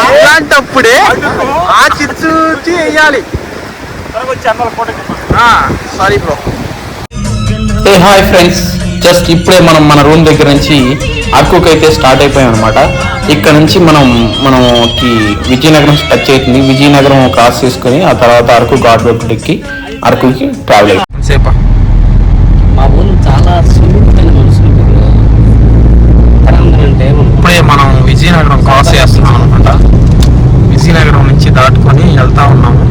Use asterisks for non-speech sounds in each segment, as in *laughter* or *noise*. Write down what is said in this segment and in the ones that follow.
అలాంటప్పుడే ఆ చిచ్చు వేయాలి. Sorry bro hey hi friends just ఇప్పుడే మనం మన రూమ్ దగ్గర నుంచి అరకుకి అయితే స్టార్ట్ అయిపోయాం అనమాట ఇక్కడ నుంచి మనం మనకి విజయనగరం టచ్ అవుతుంది విజయనగరం క్రాస్ చేసుకుని ఆ తర్వాత అరకు ఘాట్ రోడ్ ఎక్కి అరకుకి ట్రావెల్ అయిపోయింది సేపా మా ఊళ్ళు చాలా సున్నితమైన మనుషులు మీరు ఉత్తరాంధ్ర అంటే మనం ఇప్పుడే మనం విజయనగరం క్రాస్ చేస్తున్నాం అనమాట విజయనగరం నుంచి దాటుకొని వెళ్తా ఉన్నాము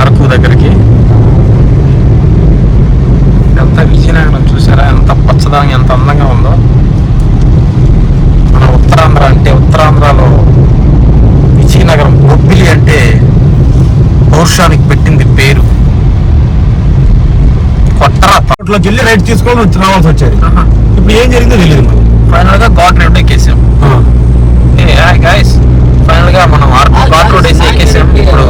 అరకు దగ్గరికి ఇదంతా విజయనగరం చూసారా ఎంత పచ్చదనం ఎంత అందంగా ఉందో మన ఉత్తరాంధ్ర అంటే ఉత్తరాంధ్రలో విజయనగరం బొబ్బిలి అంటే పౌరుషానికి పెట్టింది పేరు అట్లోకి వెళ్ళి రైట్ తీసుకొని రావాల్సి వచ్చేది ఇప్పుడు ఏం జరిగిందో తెలియదు మరి ఫైనల్గా ఘాట్ రోడ్ ఎక్కేసాం గైస్ ఫైనల్గా మనం అరకు ఘాట్ రోడ్ వేసి ఎక్కేసాం ఇప్పుడు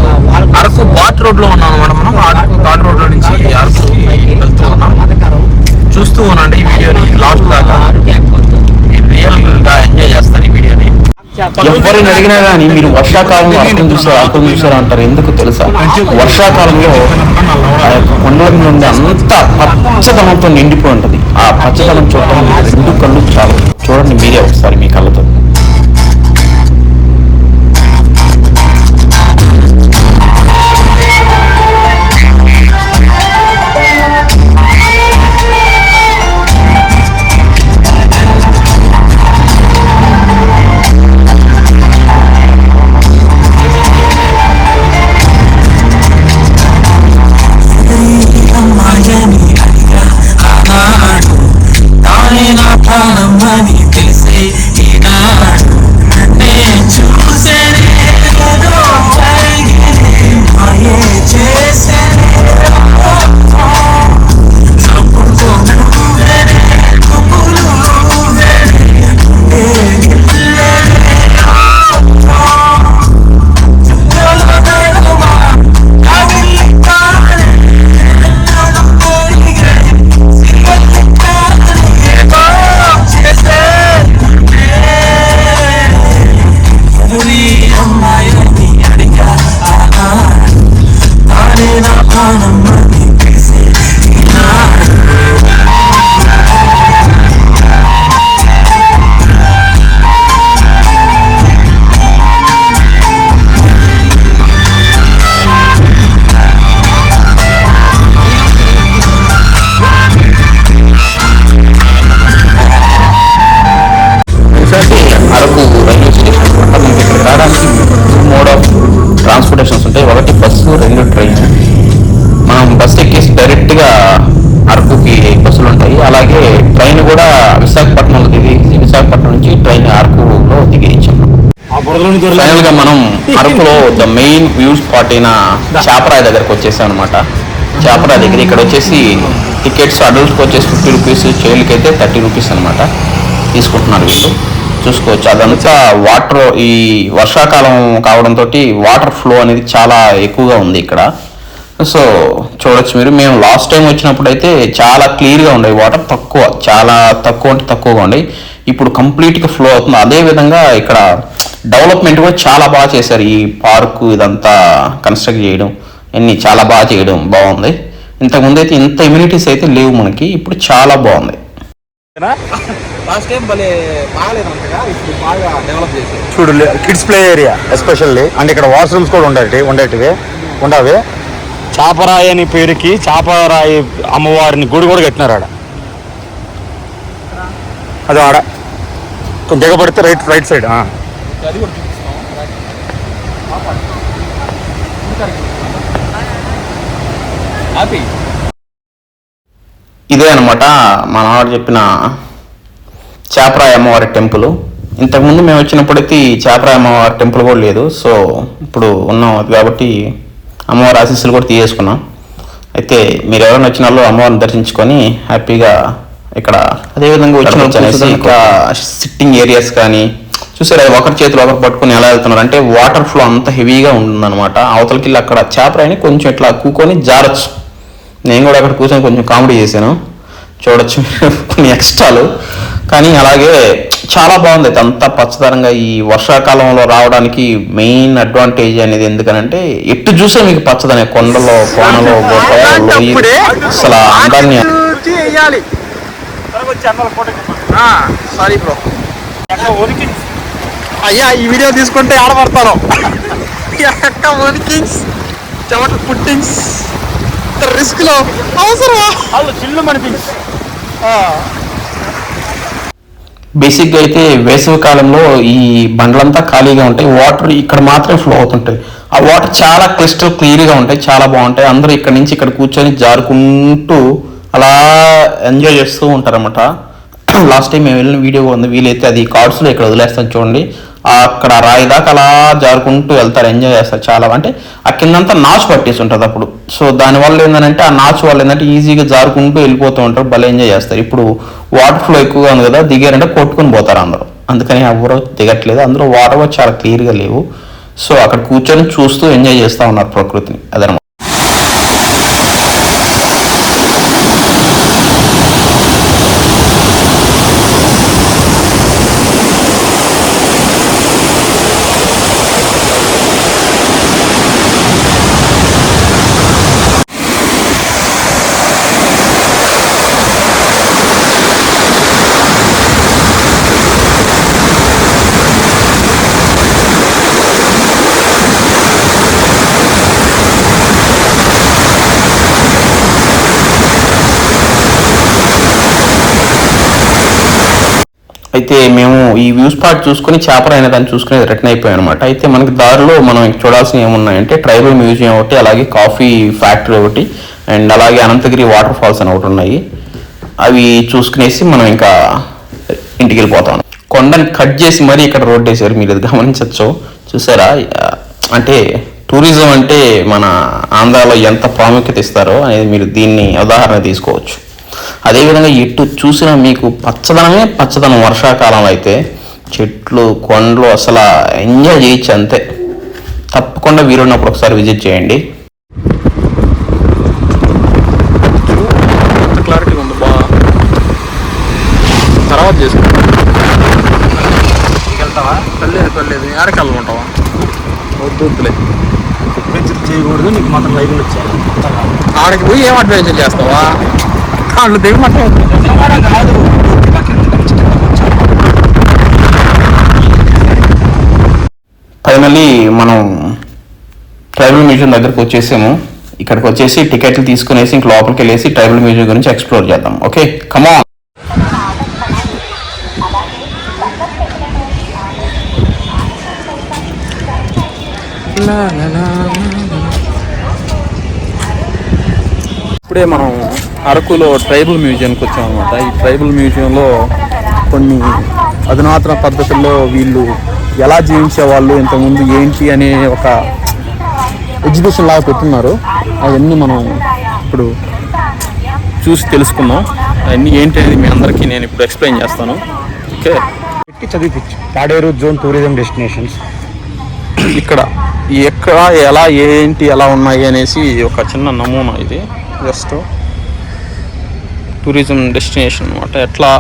అరకు ఘాట్ రోడ్లో ఉన్నాం అనమాట మనం అరకు ఘాట్ రోడ్లో నుంచి అరకు వెళ్తూ ఉన్నాం చూస్తూ ఉండండి ఈ వీడియోని లాస్ట్ దాకా రియల్గా ఎంజాయ్ వీడియోని ఎవరిని అడిగినా కానీ మీరు వర్షాకాలంలో అర్థం చూసారా అర్థం చూసారా అంటారు. ఎందుకు తెలుసా? వర్షాకాలంలో ఆ యొక్క కొండల నుండి అంత పచ్చదనంతో నిండిపోయి ఉంటది. ఆ పచ్చదనం చూడటం రెండు కళ్ళు చాలు. చూడండి మీరే ఒకసారి మీ కళ్ళతో. ఫైనల్గా మనం అరకులో ద మెయిన్ వ్యూ స్పాట్ అయిన చేపరాయి దగ్గరకు వచ్చేసాం అనమాట చేపరాయి దగ్గర ఇక్కడ వచ్చేసి టికెట్స్ అడల్ట్కి వచ్చేసి ఫిఫ్టీ రూపీస్ చైల్డ్కి అయితే థర్టీ రూపీస్ అనమాట తీసుకుంటున్నారు వీళ్ళు. చూసుకోవచ్చు. అదంతా వాటర్ ఈ వర్షాకాలం కావడంతో వాటర్ ఫ్లో అనేది చాలా ఎక్కువగా ఉంది ఇక్కడ. సో చూడొచ్చు మీరు. మేము లాస్ట్ టైం వచ్చినప్పుడు అయితే చాలా క్లియర్గా ఉండే వాటర్ తక్కువ. చాలా తక్కువ అంటే తక్కువగా ఉండే ఇప్పుడు కంప్లీట్గా ఫ్లో అవుతుంది. అదే విధంగా ఇక్కడ డెవలప్మెంట్ కూడా చాలా బాగా చేశారు. ఈ పార్కు ఇదంతా కన్స్ట్రక్ట్ చేయడం అన్ని చాలా బాగా చేయడం బాగుంది. ఇంతకుముందు అయితే ఇంత ఇమ్యూనిటీస్ అయితే లేవు మనకి ఇప్పుడు చాలా బాగుంది. చూడు kids play area especially and ఇక్కడ వాష్రూమ్స్ కూడా ఉండేటి ఉండేటివి ఉండవి. చాపరాయి అని పేరుకి చాపరాయి అమ్మవారిని గుడి కూడా కట్టినారు ఆడ. అది ఆడ. కొంచెం దిగబడితే రైట్ రైట్ సైడ్ అది కూడా చూపిస్తాం హ్యాపీ ఇదే అనమాట మా నాన్న చెప్పిన చేపరాయ అమ్మవారి టెంపుల్. ఇంతకుముందు మేము వచ్చినప్పుడైతే ఈ చేపరాయ అమ్మవారి టెంపుల్ కూడా లేదు. సో ఇప్పుడు ఉన్నాం కాబట్టి అమ్మవారి ఆశీస్సులు కూడా తీసేసుకున్నాం. అయితే మీరు ఎవరైనా వచ్చిన వాళ్ళు అమ్మవారిని దర్శించుకొని హ్యాపీగా ఇక్కడ అదేవిధంగా వచ్చిన వాళ్ళు అనేసి ఇంకా సిట్టింగ్ ఏరియాస్ కానీ చూసారా ఒకరి చేతులు ఒకరు పట్టుకొని ఎలా వెళ్తున్నారు? అంటే వాటర్ ఫ్లో అంత హెవీగా ఉంటుందన్నమాట. అవతలకి వెళ్ళి అక్కడ చేపరాయిని కొంచెం ఇట్లా కూకొని జారచ్చు. నేను కూడా అక్కడ కూర్చొని కొంచెం కామెడీ చేశాను. చూడొచ్చు *laughs* కొన్ని ఎక్స్ట్రాలు కానీ అలాగే చాలా బాగుంది. అయితే అంతా పచ్చదనంగా ఈ వర్షాకాలంలో రావడానికి మెయిన్ అడ్వాంటేజ్ అనేది ఎందుకనంటే ఎటు చూసే మీకు పచ్చదనే. కొండలో కోనలో అసలు ఆ అందాన్ని సారీ బ్రో అయ్యా ఈ వీడియో తీసుకుంటే ఆడపడతాను. ఎక్క వర్కింగ్స్ చెమట పుట్టింగ్స్. రిస్క్లో అవసరమా? చిల్లు బేసిక్గా అయితే వేసవి కాలంలో ఈ బండ్లంతా ఖాళీగా ఉంటాయి. వాటర్ ఇక్కడ మాత్రమే ఫ్లో అవుతుంటాయి. ఆ వాటర్ చాలా క్లిస్టర్ క్లియర్గా ఉంటాయి. చాలా బాగుంటాయి. అందరూ ఇక్కడ నుంచి ఇక్కడ కూర్చొని జారుకుంటూ అలా ఎంజాయ్ చేస్తూ ఉంటారన్నమాట. లాస్ట్ టైం మేము వెళ్ళిన వీడియో ఉంది. వీలైతే అది కార్డ్స్లో ఇక్కడ వదిలేస్తాను చూడండి. అక్కడ రాయి దాకా అలా జారుకుంటూ వెళ్తారు ఎంజాయ్ చేస్తారు చాలా. అంటే ఆ కిందంతా నాచు పట్టేసి ఉంటుంది అప్పుడు. సో దానివల్ల ఏంటంటే ఆ నాచు వల్ల ఏంటంటే ఈజీగా జారుకుంటూ వెళ్ళిపోతూ ఉంటారు భలే ఎంజాయ్ చేస్తారు. ఇప్పుడు వాటర్ ఫ్లో ఎక్కువగా ఉంది కదా దిగారంటే కొట్టుకుని పోతారు అందరూ. అందుకని ఎవరు దిగట్లేదు అందులో వాటర్ కూడా చాలా క్లియర్గా లేవు. సో అక్కడ కూర్చొని చూస్తూ ఎంజాయ్ చేస్తూ ఉన్నారు ప్రకృతిని. అదనమాట అయితే మేము ఈ వ్యూ స్పాట్ చూసుకుని చేపర అనే దాన్ని చూసుకుని రిటర్న్ అయిపోయాం అనమాట అయితే మనకి దారిలో మనం చూడాల్సినవి ఏమున్నాయంటే ట్రైబల్ మ్యూజియం ఒకటి అలాగే కాఫీ ఫ్యాక్టరీ ఒకటి అండ్ అలాగే అనంతగిరి వాటర్ ఫాల్స్ అని ఒకటి ఉన్నాయి. అవి చూసుకునేసి మనం ఇంకా ఇంటికి వెళ్ళిపోతాం కొండని కట్ చేసి మరీ ఇక్కడ రోడ్ వేసారు మీరు ఇది గమనించవచ్చు చూసారా? అంటే టూరిజం అంటే మన ఆంధ్రాలో ఎంత ప్రాముఖ్యత ఇస్తారో అనేది మీరు దీన్ని ఉదాహరణ తీసుకోవచ్చు. అదేవిధంగా ఎటు చూసినా మీకు పచ్చదనమే పచ్చదనం వర్షాకాలంలో అయితే చెట్లు కొండలు అసలు ఎంజాయ్ చేయొచ్చు అంతే. తప్పకుండా వీరున్నప్పుడు ఒకసారి విజిట్ చేయండి. క్లారిటీ ఉంది బా. తర్వాత చేసుకుంటా వెళ్తావా వద్దులే. చేయకూడదు నీకు మాత్రం లైవ్లు వచ్చాయి ఆడికి పోయి ఏం అడ్వెంచర్ చేస్తావా? వాళ్ళు కాదు ఫైనల్లీ మనం ట్రైబల్ మ్యూజియం దగ్గరకు వచ్చేసాము. ఇక్కడికి వచ్చేసి టికెట్లు తీసుకునేసి ఇంక లోపలికి వెళ్ళేసి ట్రైబల్ మ్యూజియం గురించి ఎక్స్ప్లోర్ చేద్దాం. ఓకే కమాన్ ఇప్పుడే మనం అరకులో ట్రైబల్ మ్యూజియంకి వచ్చాం అనమాట ఈ ట్రైబల్ మ్యూజియంలో కొన్ని అధునాతన పద్ధతుల్లో వీళ్ళు ఎలా జీవించేవాళ్ళు ఇంతకుముందు ఏంటి అనే ఒక ఎగ్జిబిషన్ లాగా పెట్టున్నారు. అవన్నీ మనం ఇప్పుడు చూసి తెలుసుకుందాం. అవన్నీ ఏంటి అనేది మీ అందరికీ నేను ఇప్పుడు ఎక్స్ప్లెయిన్ చేస్తాను. ఓకే? పెట్టి చదివించు పాడేరు జోన్ టూరిజం డెస్టినేషన్స్. ఇక్కడ ఎక్కడ ఎలా ఏంటి ఎలా ఉన్నాయి అనేసి ఒక చిన్న నమూనా ఇది. జస్ట్ టూరిజం డెస్టినేషన్ అనమాట ఎట్లా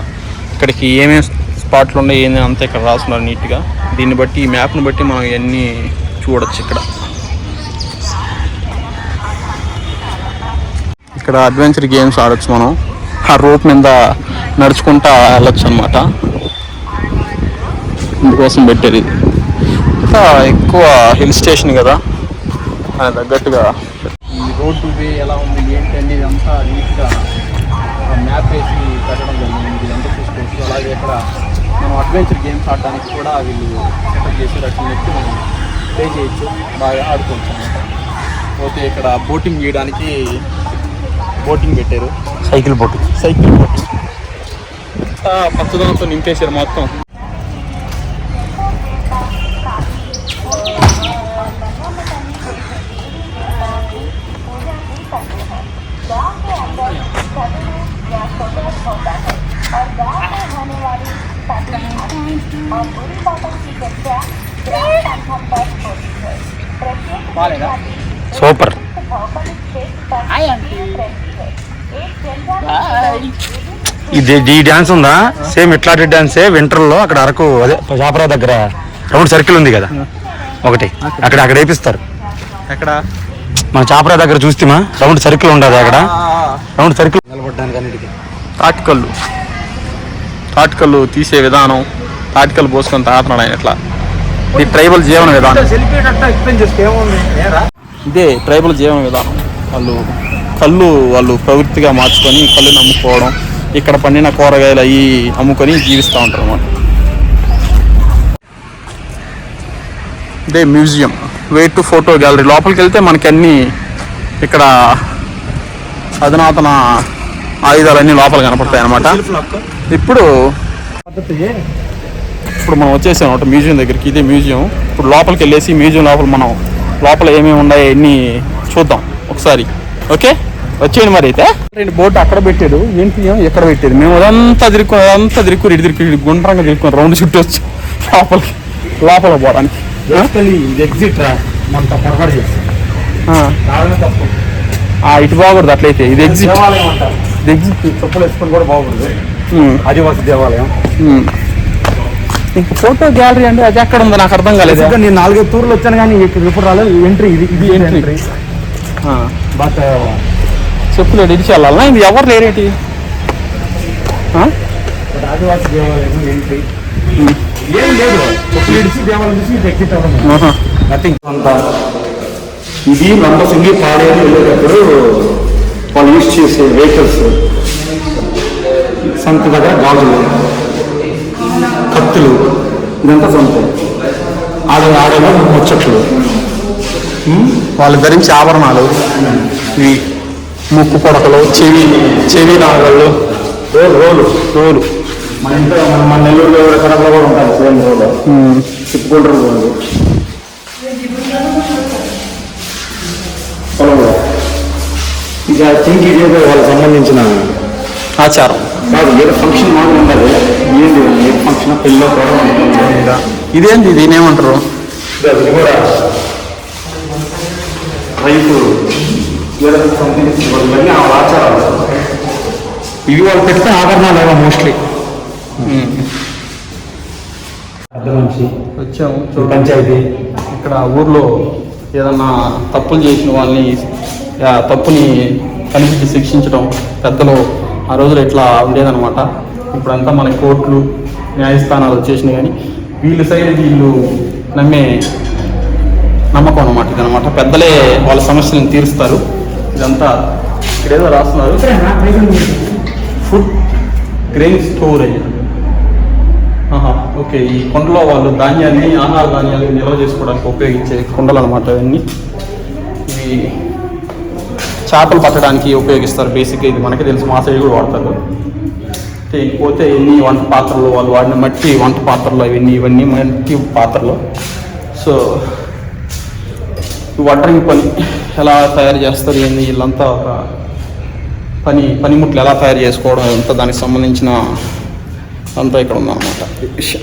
ఇక్కడికి ఏమేమి స్పాట్లు ఉన్నాయి ఏంది అంతా ఇక్కడ రాస్తున్నారు నీట్గా. దీన్ని బట్టి ఈ మ్యాప్ని బట్టి మనం ఇవన్నీ చూడొచ్చు ఇక్కడ. ఇక్కడ అడ్వెంచర్ గేమ్స్ ఆడొచ్చు మనం. ఆ రోప్ మీద నడుచుకుంటా వెళ్ళొచ్చు అనమాట ఇందుకోసం పెట్టారు ఇది ఎక్కువ హిల్ స్టేషన్ కదా. దానికి తగ్గట్టుగా రోడ్డు వే ఎలా ఉంది ఏంటి అనేది అంతా నీట్గా మ్యాప్ వేసి పెట్టడం జరిగింది. ఇదంతా చూసుకోవచ్చు అలాగే ఇక్కడ మనం అడ్వెంచర్ గేమ్స్ ఆడడానికి కూడా వీళ్ళు సెటప్ చేసి అట్లా నెక్కి మనం ప్లే చేయొచ్చు బాగా ఆడుకోవచ్చు అనమాట పోతే ఇక్కడ బోటింగ్ చేయడానికి బోటింగ్ పెట్టారు. Cycle boat cycle boating. పచ్చదనంతో నింపేశారు మొత్తం. సూపర్. ఇది ఈ డ్యాన్స్ ఉందా? సేమ్ ఇట్లాంటి డ్యాన్సే వింటర్లో అక్కడ అరకు అదే చాపరా దగ్గర రౌండ్ సర్కిల్ ఉంది కదా? ఒకటి. అక్కడ అక్కడ వేపిస్తారు. ఎక్కడ? మన చాపరా దగ్గర చూస్తేమా రౌండ్ సర్కిల్ ఉండదు అక్కడ. రౌండ్ సర్కిల్ నిలబడడానికి అన్నిటికీ తాటికల్లు. తాటికల్లు తీసే విధానం తాటికల్లు పోసుకొని తాగుతున్నాడు ఆయన ఇట్లా ఇది ట్రైబల్ జీవన విధానం. ఇదే ట్రైబల్ జీవన విధానం. వాళ్ళు కళ్ళు వాళ్ళు ప్రవృత్తిగా మార్చుకొని కళ్ళు అమ్ముకోవడం ఇక్కడ పండిన కూరగాయలు అవి అమ్ముకొని జీవిస్తూ ఉంటారు అన్నమాట. ఇదే museum. Wait to photo gallery లోపలికి వెళ్తే మనకి అన్నీ ఇక్కడ అధునాతన ఆయుధాలన్నీ లోపల కనపడతాయి అన్నమాట. ఇప్పుడు ఇప్పుడు మనం వచ్చేసాం అనమాట మ్యూజియం దగ్గరికి. ఇదే మ్యూజియం. ఇప్పుడు లోపలికి వెళ్ళేసి మ్యూజియం లోపల మనం లోపల ఏమేమి ఉన్నాయో అన్ని చూద్దాం ఒకసారి. ఓకే? వచ్చేయండి మరి అయితే. రెండు బోట్ అక్కడ పెట్టాడు ఏంటి ఏమో ఇక్కడ పెట్టాడు మేము అదంతా తిరుక్కొని అదంతా తిరుక్కుని ఇటు తిరుక్కు ఇటు గుండ్రంగా తిరుక్కొని రౌండ్ చుట్టూ వచ్చి లోపలికి లోపల పోవడానికి. ఇది ఎగ్జిట్ ఇటు బాగూడదు అట్లయితే. ఇది ఎగ్జిట్ చెప్పులు వేసుకొని కూడా ఉమ్. ఆదివాసి దేవాలయం. ఫోటో గ్యాలరీ అంటే అది ఎక్కడ ఉందో నాకు అర్థం కాలేదు. నేను నాలుగైదు టూర్లు వచ్చాను కానీ ఇక్కడ ఎప్పుడు రాలేదు. ఎంట్రీ ఇది ఇది. ఎంట్రీ. బట్ చెప్పులు ఇడిచి వెళ్ళాలనా ఇది ఎవరు లేరేటి? ఆదివాసి దేవాలయం ఎంట్రీ. ఏం లేదు. ఇడిచి దేవాలయం చూసి ఆహా. నథింగ్ అంత ఇది నంబసింగి పాడేరు వెళ్ళేటప్పుడు వాళ్ళు యూజ్ చేసే వెహికల్స్ సంత దగ్గర గాజులు కత్తులు ఇదంతా సంత. ఆడ ఆడలో ముచ్చట్లు. వాళ్ళు ధరించే ఆభరణాలు ఇవి ముక్కు పొడకలు చెవి చెవి నాగళ్ళు. రోలు రోలు రోలు. మన ఇంట్లో మన మన నెల్లూరులో కూడా ఉంటారు సేమ్ రోలు. తిప్పుకుంటారు రోలు. ఇది ఏదో వాళ్ళకి సంబంధించిన ఆచారం. కాదు ఏదో ఫంక్షన్ మాత్రం ఉండాలి. ఏంటి? ఏ ఫంక్షన్ పెళ్ళిలో కూడా. ఇదేంటి దీని ఏమంటారు? ఇది అది కూడా రైతు ఏదో సంథింగ్ ఇవన్నీ ఆ ఆచారాలు. ఇవి వాళ్ళు పెడితే ఆభరణాలు ఏమో మోస్ట్లీ పెద్ద మనిషి వచ్చాము పంచాయతీ. ఇక్కడ ఊర్లో ఏదన్నా తప్పులు చేసిన వాళ్ళని తప్పుని కనిపించి శిక్షించడం పెద్దలు ఆ రోజులు ఇట్లా ఉండేదనమాట ఇప్పుడంతా మన కోర్టులు న్యాయస్థానాలు వచ్చేసినాయి కానీ వీళ్ళ సైడ్ వీళ్ళు నమ్మే నమ్మకం అనమాట ఇదనమాట పెద్దలే వాళ్ళ సమస్యలను తీరుస్తారు. ఇదంతా ఇక్కడేదో రాస్తున్నారు. ఫుడ్ గ్రెయిన్ స్టోరేజ్ ఆహా, ఓకే. ఈ కొండలో వాళ్ళు ధాన్యాన్ని ఆహార ధాన్యాన్ని నిల్వ చేసుకోవడానికి ఉపయోగించే కొండలు అనమాట ఇవన్నీ. ఇవి చేపలు పట్టడానికి ఉపయోగిస్తారు. బేసిక్గా ఇది మనకి తెలుసు మా సైడ్ కూడా వాడతారు పోతే ఎన్ని వంట పాత్రలు వాళ్ళు వాడిన మట్టి వంట పాత్రలు ఇవన్నీ ఇవన్నీ మట్టి పాత్రలు సో వడ్రింగ్ పని ఎలా తయారు చేస్తారు ఏంది? వీళ్ళంతా ఒక పని పనిముట్లు ఎలా తయారు చేసుకోవడం ఎంత దానికి సంబంధించిన అంతా ఇక్కడ ఉందన్నమాట. ఈ విషయం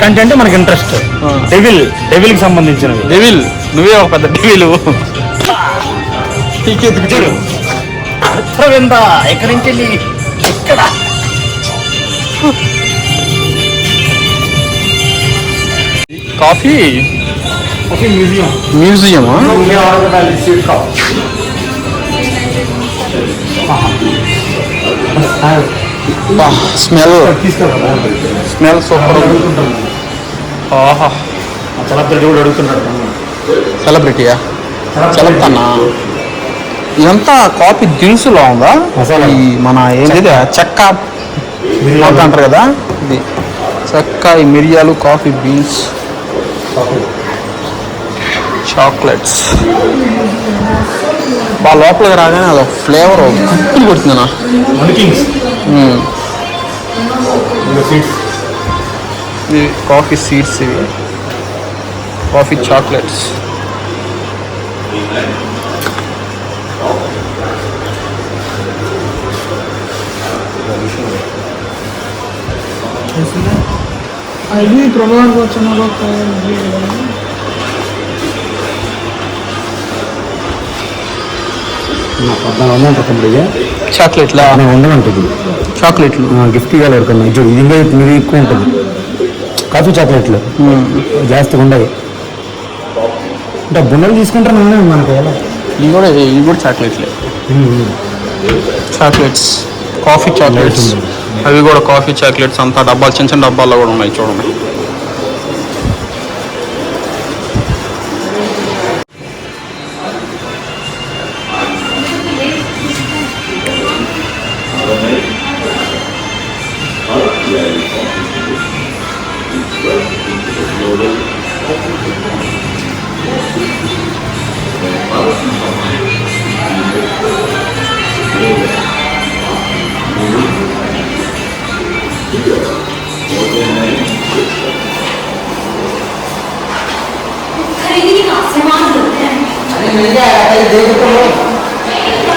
కంటే మనకి ఇంట్రెస్ట్ డెవిల్ డెవిల్కి సంబంధించినవి. డెవిల్ నువ్వే ఒక పెద్ద డెవిల్ చూడు. ఎక్కడి నుంచి వెళ్ళి? ఇక్కడ. Coffee? Museum. Museum smell. Smell super. ఆహా. సెలబ్రిటీ కూడా అడుగుతున్నాడు. సెలబ్రిటీయా? సెలబ్తన్నా ఇదంతా కాఫీ దినుసులో ఉందా? మసాలా. ఈ మన ఏంటి? చెక్క. అంటారు కదా? ఇది. చెక్క ఈ మిరియాలు కాఫీ బీన్స్. చాక్లెట్స్. బా లోపలికి రాగానే అదొక ఫ్లేవర్ కుక్కులు కొడుతుందన్నా మ్మ్. ఇవి కాఫీ సీడ్స్ ఇవి కాఫీ చాక్లెట్స్ అవి ప్రభావం వచ్చిన పద్నాలుగు వందలు చాక్లెట్లా? పద్నాలుగు వందలు ఉంటుంది చాక్లెట్లు. గిఫ్ట్ ఇవ్వాలి ఎవరికన్నా చూడు ఇది ఇంకా ఇది ఎక్కువ ఉంటుంది. కాఫీ చాక్లెట్లు. జాస్తిగా ఉండవు. అంటే బున్నలు తీసుకుంటారు మనకి ఎలా? ఇవి కూడా ఇవి కూడా చాక్లెట్లే. చాక్లెట్స్. Coffee chocolates. అవి కూడా కాఫీ చాక్లెట్స్ అంతా డబ్బాలు చిన్న చిన్న డబ్బాల్లో కూడా ఉన్నాయి చూడండి.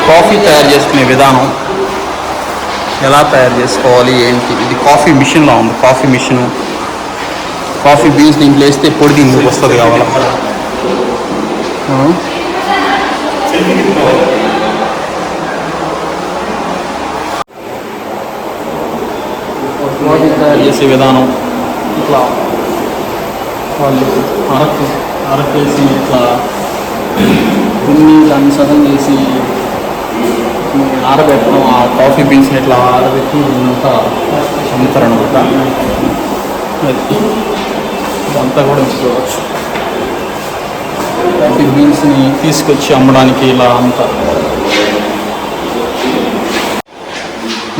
కాఫీ తయారు చేసుకునే విధానం ఎలా తయారు చేసుకోవాలి ఏంటి? ఇది కాఫీ మిషన్లో ఉంది. కాఫీ మిషను కాఫీ బీన్స్ దీంట్లో వేస్తే పొడి దీనికి వస్తుంది కావాలా? తయారు చేసే విధానం ఇట్లా. వాళ్ళు అరకు అరకు వేసి ఇట్లా. కొన్ని దాన్ని సదం చేసి ఆరబెట్టడం ఆ కాఫీ బీన్స్ని ఇట్లా ఆరబెట్టి ఇదంతా అమ్ముతారనమాట అది ఇదంతా కూడా చూడవచ్చు కాఫీ బీన్స్ని తీసుకొచ్చి అమ్మడానికి ఇలా అమ్ముతారు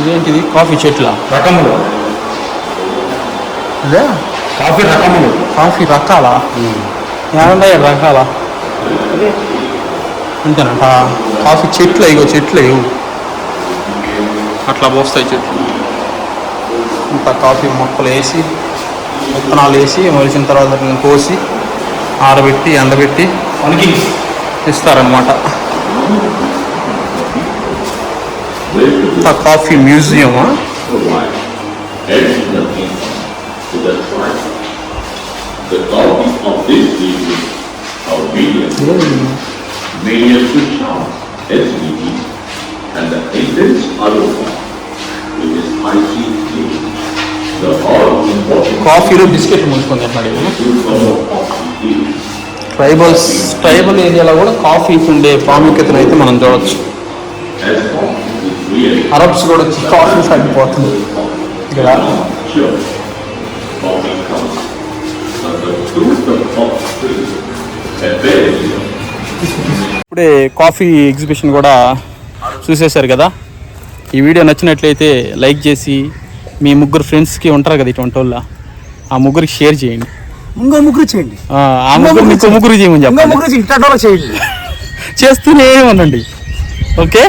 ఇదేంటిది? కాఫీ చెట్ల. రకములు. అదే కాఫీ రకములు. కాఫీ రకాలా? ఏమన్నా రకాలా? అంతేనట కాఫీ చెట్లు ఇగో చెట్లు ఇవ్వు. అట్లా పోస్తాయి చెట్లు ఇంత కాఫీ మొక్కలు వేసి విత్తనాలు వేసి మొలిచిన తర్వాత కోసి ఆరబెట్టి ఎండబెట్టి మనకి ఇస్తారనమాట ఇంత కాఫీ మ్యూజియం. కాఫీలో బిస్కెట్ ముంచుకొని తింటున్నాడు ట్రైబల్స్ ట్రైబల్ ఏరియాలో కూడా కాఫీకి ఉండే ప్రాముఖ్యతను అయితే మనం చూడవచ్చు అరబ్స్ కూడా వచ్చి కాఫీ సాగిపోతుంది ఇక్కడ. ఇప్పుడే కాఫీ ఎగ్జిబిషన్ కూడా చూసేశారు కదా. ఈ వీడియో నచ్చినట్లయితే లైక్ చేసి మీ ముగ్గురు ఫ్రెండ్స్కి ఉంటారు కదా ఇటువంటి వాళ్ళ. ఆ ముగ్గురికి షేర్ చేయండి. ఇంకో ముగ్గురు చేయండి. ఆ, ముగ్గురు ఇంకో ముగ్గురు చేయమని చెప్పండి. ముగ్గురు చేయండి. చేస్తూనే ఉండండి ఓకే?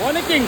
Warning King.